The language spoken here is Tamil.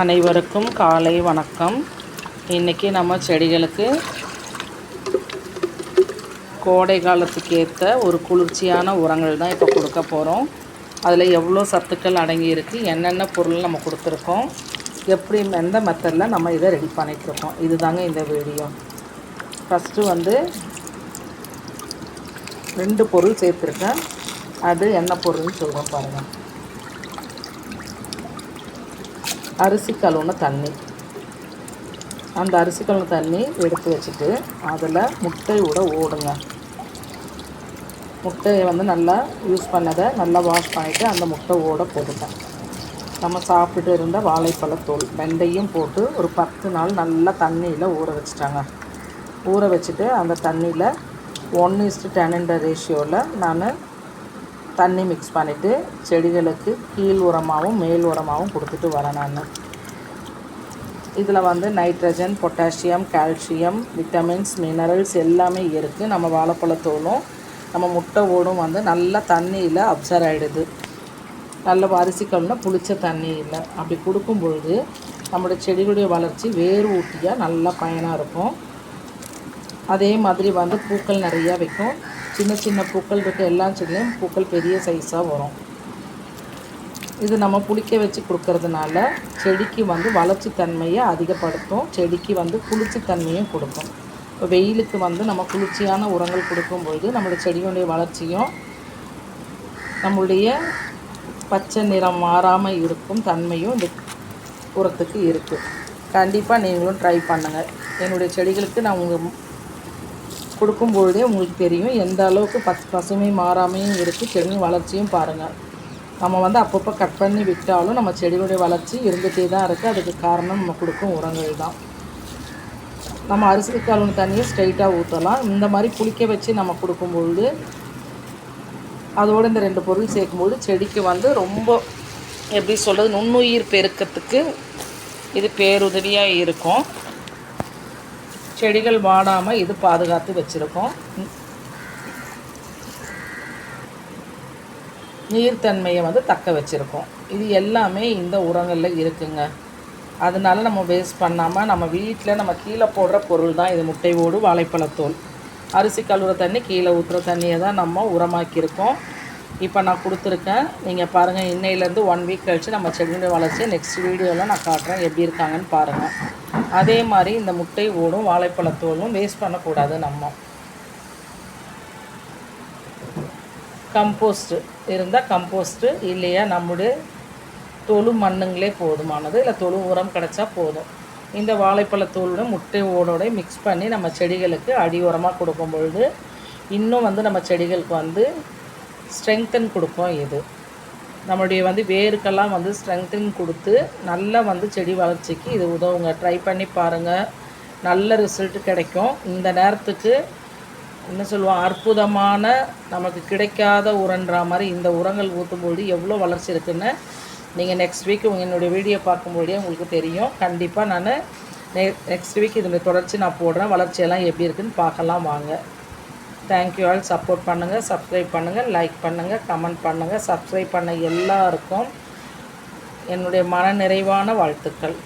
அனைவருக்கும் காலை வணக்கம். இன்றைக்கி நம்ம செடிகளுக்கு கோடை காலத்துக்கு ஏற்ற ஒரு குளிர்ச்சியான உரங்கள் தான் இப்போ கொடுக்க போகிறோம் அதில் எவ்வளோ சத்துக்கள் அடங்கியிருக்கு என்னென்ன பொருள் நம்ம கொடுத்துருக்கோம் எப்படி எந்த மெத்தடில் நம்ம இதை ரெடி பண்ணிகிட்ருக்கோம் இது தாங்க இந்த வீடியோ. ஃபஸ்ட்டு வந்து ரெண்டு பொருள் சேர்த்துருக்கேன். அது என்ன பொருள்னு சொல்கிறோம் பாருங்கள் அரிசி கழுவுன தண்ணி. அந்த அரிசி கழுவுன தண்ணி எடுத்து வச்சுட்டு அதில் முட்டையோட ஓடுங்க முட்டையை வந்து நல்லா யூஸ் பண்ணதை நல்லா வாஷ் பண்ணிவிட்டு அந்த முட்டை ஓட போட்டுட்டேன் நம்ம சாப்பிட்டுட்டு இருந்த வாழைப்பழத்தோல் வெண்டையும் போட்டு ஒரு பத்து நாள் நல்லா தண்ணியில் ஊற வச்சுட்டாங்க. ஊற வச்சுட்டு அந்த தண்ணியில் ஒன் இஸ்ட்டு டென் ரேஷியோவில் நான் தண்ணி மிக்ஸ் பண்ணிவிட்டு செடிகளுக்கு கீழ் உரமாகவும் மேல் உரமாகவும் கொடுத்துட்டு வரேன் நான். இதில் வந்து nitrogen potassium calcium vitamins minerals எல்லாமே இருக்குது நம்ம வாழைப்பழத்தோலும் நம்ம முட்டை ஓடும் வந்து நல்லா தண்ணியில் அப்சர்வ் ஆகிடுது நல்ல அரிசி புளிச்ச தண்ணி இல்லை. அப்படி கொடுக்கும் பொழுது நம்மளோட செடிகளுடைய வளர்ச்சி வேர் ஊட்டியாக நல்லா பயனாக இருக்கும். அதே மாதிரி வந்து பூக்கள் நிறையா வைக்கும். சின்ன சின்ன பூக்கள் இருக்க எல்லா செடியும் பூக்கள் பெரிய சைஸாக வரும். இது நம்ம புளிக்க வச்சு கொடுக்கறதுனால செடிக்கு வந்து வளர்ச்சி தன்மையை அதிகப்படுத்தும் செடிக்கு வந்து குளிர்ச்சி தன்மையும் கொடுக்கும். இப்போ வெயிலுக்கு வந்து நம்ம குளிர்ச்சியான உரங்கள் கொடுக்கும்போது நம்மளோட செடியினுடைய வளர்ச்சியும் நம்மளுடைய பச்சை நிறம் மாறாமல் இருக்கும் தன்மையும் இந்த உரத்துக்கு இருக்குது கண்டிப்பாக நீங்களும் ட்ரை பண்ணுங்கள் என்னுடைய செடிகளுக்கு நான் உங்கள் கொடுக்கும்பொழுதே உங்களுக்கு தெரியும் எந்த அளவுக்கு பச் பசுமை மாறாமையும் இருக்குது செடியின் வளர்ச்சியும் பாருங்கள் நம்ம வந்து அப்பப்போ கட் பண்ணி விட்டாலும் நம்ம செடிகளுடைய வளர்ச்சி இருந்துகிட்டே தான் இருக்குது அதுக்கு காரணம் நம்ம கொடுக்கும் உரங்கள் தான். நம்ம அரிசி கழுவுன தண்ணியை ஸ்ட்ரைட்டாக ஊற்றலாம் இந்த மாதிரி புளிக்க வச்சு நம்ம கொடுக்கும்பொழுது அதோடு இந்த ரெண்டு பொருள் சேர்க்கும்போது செடிக்கு வந்து ரொம்ப எப்படி சொல்கிறது நுண்ணுயிர் பெருக்கத்துக்கு இது பேருதவியாக இருக்கும். செடிகள் வாடாமல் இது பாதுகாத்து வச்சுருக்கோம். நீர்த்தன்மையை வந்து தக்க வச்சுருக்கோம். இது எல்லாமே இந்த உரங்களில் இருக்குங்க. அதனால நம்ம வேஸ்ட் பண்ணாமல் நம்ம வீட்டில் நம்ம கீழே போடுற பொருள் தான் இது. முட்டை ஓடு வாழைப்பழத்தோல். அரிசி கழுவுற தண்ணி கீழே ஊற்றுற தண்ணியை தான் நம்ம உரமாக்கியிருக்கோம். இப்போ நான் கொடுத்துருக்கேன். நீங்கள் பாருங்கள் இன்னையிலேருந்து ஒன் வீக் கழித்து நம்ம செடியுடைய வளர்ச்சி நெக்ஸ்ட் வீடியோவில் நான் காட்டுறேன். எப்படி இருக்காங்கன்னு பாருங்கள் அதே மாதிரி இந்த முட்டை ஓடும் வாழைப்பழத்தோலும் வேஸ்ட் பண்ணக்கூடாது நம்ம. கம்போஸ்ட்டு இருந்தால் கம்போஸ்ட்டு இல்லையா நம்முடைய தொழு மண்ணுங்களே போதுமானது. இல்லை தொழு உரம் கிடச்சா போதும். இந்த வாழைப்பழத்தோலோட முட்டை ஓடோட மிக்ஸ் பண்ணி நம்ம செடிகளுக்கு அடி உரமாக கொடுக்கும் பொழுது இன்னும் வந்து நம்ம செடிகளுக்கு வந்து ஸ்ட்ரெங்தன் கொடுக்கும் இது. நம்மளுடைய வந்து வேருக்கெல்லாம் வந்து ஸ்ட்ரெங்தன் கொடுத்து நல்லா வந்து செடி வளர்ச்சிக்கு இது உதவுங்க. ட்ரை பண்ணி பாருங்கள் நல்ல ரிசல்ட் கிடைக்கும். இந்த நேரத்துக்கு என்ன சொல்லுவோம்? அற்புதமான நமக்கு கிடைக்காத உரன்ற மாதிரி இந்த உரங்கள் ஊற்றும்போது எவ்வளோ வளர்ச்சி இருக்குன்னு நீங்கள் நெக்ஸ்ட் வீக் உங்கள் என்னுடைய வீடியோ பார்க்கும்பொழுதே உங்களுக்கு தெரியும். கண்டிப்பாக நான் நெ நெக்ஸ்ட் வீக் இதனுடைய தொடர்ச்சி நான் போடுறேன். வளர்ச்சியெல்லாம் எப்படி இருக்குதுன்னு பார்க்கலாம் வாங்க. தேங்க்யூ ஆல் சப்போர்ட் பண்ணுங்கள் சப்ஸ்கிரைப் பண்ணுங்கள் லைக் பண்ணுங்கள் கமெண்ட் பண்ணுங்கள் சப்ஸ்கிரைப் பண்ண எல்லாருக்கும் என்னுடைய மன நிறைவான வாழ்த்துக்கள்.